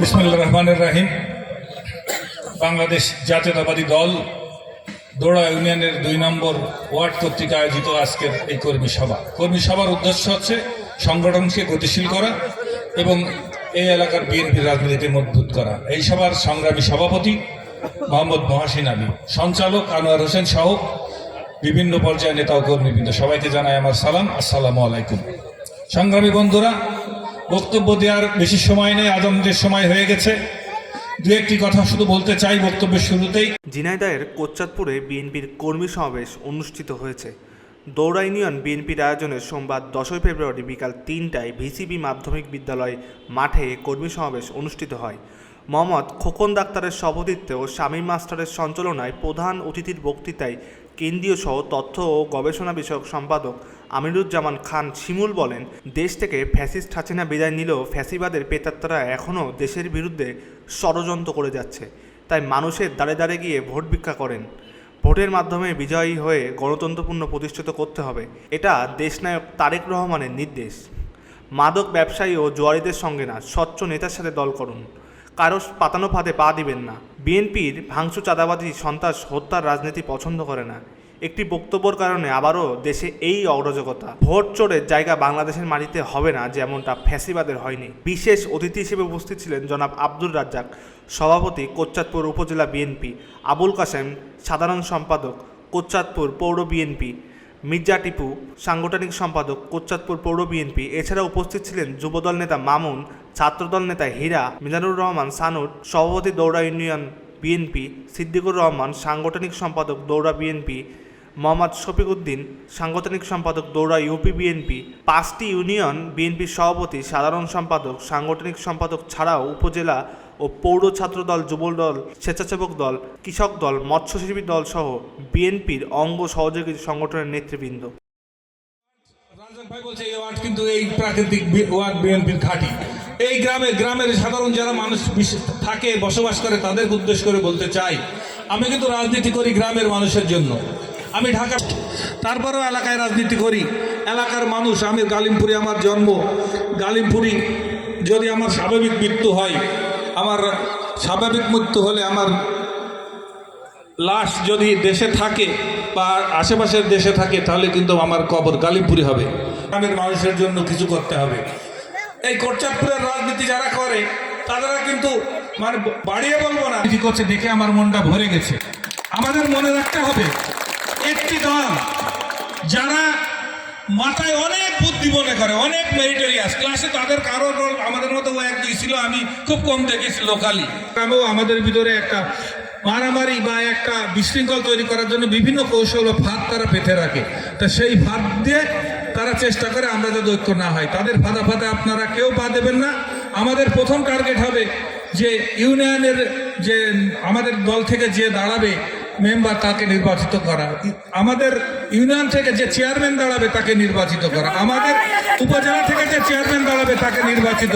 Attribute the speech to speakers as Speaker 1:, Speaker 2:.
Speaker 1: বিসমুল্লাহ রহমানের রাহিম। বাংলাদেশ জাতীয়তাবাদী দল, দোড়া ইউনিয়নের দুই নম্বর ওয়ার্ড কর্তৃক আয়োজিত আজকের এই কর্মী সভা। কর্মী সভার উদ্দেশ্য হচ্ছে সংগঠনকে গতিশীল করা এবং এই এলাকার বিএনপির রাজনীতিকে মজবুত করা। এই সভার সংগ্রামী সভাপতি মোহাম্মদ মহাসিন আলী, সঞ্চালক আনোয়ার হোসেন সহ বিভিন্ন পর্যায়ের নেতা ও কর্মীবৃন্দ। সবাইকে জানাই আমার সালাম। আসসালামু আলাইকুম। সংগ্রামী বন্ধুরা বক্তব্য দেওয়ার বেশি সময় নেই আজ আমাদের সময় হয়ে গেছে। দু একটি কথা শুধু বলতে চাই বক্তব্যের শুরুতেই।
Speaker 2: ঝিনাইদহের কোচ্চাদপুরে বিএনপির কর্মী সমাবেশ অনুষ্ঠিত হয়েছে। দৌড়া ইউনিয়ন বিএনপির আয়োজনে সোমবার দশই ফেব্রুয়ারি বিকাল তিনটায় ভিসিবি মাধ্যমিক বিদ্যালয় মাঠে কর্মী সমাবেশ অনুষ্ঠিত হয়। মোহাম্মদ খোকন ডাক্তারের সভাপতিত্বে ও শামীম মাস্টারের সঞ্চালনায় প্রধান অতিথির বক্তৃতায় কেন্দ্রীয় সহ তথ্য ও গবেষণা বিষয়ক সম্পাদক আমিরুজ্জামান খান শিমুল বলেন, দেশ থেকে ফ্যাসিস্ট হাসিনা বিদায় নিলেও ফ্যাসিবাদের পেতাত্তারা এখনও দেশের বিরুদ্ধে ষড়যন্ত্র করে যাচ্ছে। তাই মানুষের দাঁড়ে দাঁড়ে গিয়ে ভোট ভিক্ষা করেন। ভোটের মাধ্যমে বিজয়ী হয়ে গণতন্ত্রপূর্ণ প্রতিষ্ঠিত করতে হবে। এটা দেশনায়ক তারেক রহমানের নির্দেশ। মাদক ব্যবসায়ী ও জোয়ারিদের সঙ্গে না, স্বচ্ছ নেতার সাথে দল করুন। কারও পাতানো ফাঁদে পা দিবেন না। বিএনপির ভাঙচু চাঁদাবাজি, সন্ত্রাস, হত্যার রাজনীতি পছন্দ করে না। একটি বক্তব্যর কারণে আবারও দেশে এই অগ্রজকতা ভোট চোরের জায়গা বাংলাদেশের মাটিতে হবে না, যেমনটা ফ্যাসিবাদের হয়নি। বিশেষ অতিথি হিসেবে উপস্থিত ছিলেন জনাব আব্দুর রাজ্জাক, সভাপতি কোচ্চাদপুর উপজেলা বিএনপি, আবুল কাসেম সাধারণ সম্পাদক কোচ্চাদপুর পৌর বিএনপি, মির্জা টিপু, সাংগঠনিক সম্পাদক কোচ্চাদপুর পৌর বিএনপি। এছাড়া উপস্থিত ছিলেন যুবদল নেতা মামুন ছাত্রদল নেতা হীরা মিজানুর রহমান সানুর, সভাপতি দৌড়া ইউনিয়ন বিএনপি, সিদ্দিকুর রহমান সাংগঠনিক সম্পাদক দৌড়া বিএনপি, মোহাম্মদ শফিক উদ্দিন সাংগঠনিক সম্পাদক দৌড়া ইউপি বিএনপি, পাঁচটি ইউনিয়ন বিএনপির সভাপতি, সাধারণ সম্পাদক, সাংগঠনিক সম্পাদক ছাড়াও উপজেলা ও পৌর ছাত্র দল যুব দল, স্বেচ্ছাসেবক দল, কৃষক দল, মৎস্যজীবী দল সহ বিএনপির অঙ্গ সহযোগী সংগঠনের নেতৃবৃন্দ।
Speaker 1: ভাই বলছে এই ওয়ার্ড কিন্তু এই প্রাকৃতিক ওয়ার্ড বিএনপির ঘাঁটি। এই গ্রামে, গ্রামের সাধারণ যারা মানুষ থাকে, বসবাস করে, তাদের উদ্দেশ্য করে বলতে চাই, আমি কিন্তু রাজনীতি করি গ্রামের মানুষের জন্য। আমি ঢাকা তারপরেও এলাকায় রাজনীতি করি। এলাকার মানুষ, আমি গালিমপুরে আমার জন্ম। গালিমপুরি যদি আমার স্বাভাবিক মৃত্যু হয়, আমার স্বাভাবিক মৃত্যু হলে আমার লাশ যদি দেশে থাকে বা আশেপাশের দেশে থাকে, তাহলে কিন্তু আমার কবর গালিমপুরি হবে। গ্রামের মানুষের জন্য কিছু করতে হবে। এই কোটচাঁদপুরের রাজনীতি যারা করে তারা কিন্তু মানে বাড়িয়ে বলব না। করছে দেখে আমার মনটা ভরে গেছে। আমাদের মনে রাখতে হবে, একটি দল যারা মাথায় অনেক বুদ্ধি মনে করে, অনেক মেরিটোরিয়াস ক্লাসে তাদের কারও রোল আমাদের মতো ও এক দুই ছিল, আমি খুব কম দেখেছি লোকালি আমিও আমাদের ভিতরে একটা মারামারি বা একটা বিশৃঙ্খল তৈরি করার জন্য বিভিন্ন কৌশল ও ফাঁদ তারা পেতে রাখে। তা সেই ফাঁদ দিয়ে তারা চেষ্টা করে আমরা যাতে ঐক্য না হয়। তাদের ফাঁদা ফাঁদে আপনারা কেউ পা দেবেন না। আমাদের প্রথম টার্গেট হবে যে ইউনিয়নের যে আমাদের দল থেকে যে দাঁড়াবে মেম্বার তাকে নির্বাচিত করা। আমাদের ইউনিয়ন থেকে যে চেয়ারম্যান দাঁড়াবে তাকে নির্বাচিত করা। আমাদের উপজেলা থেকে যে চেয়ারম্যান দাঁড়াবে তাকে নির্বাচিত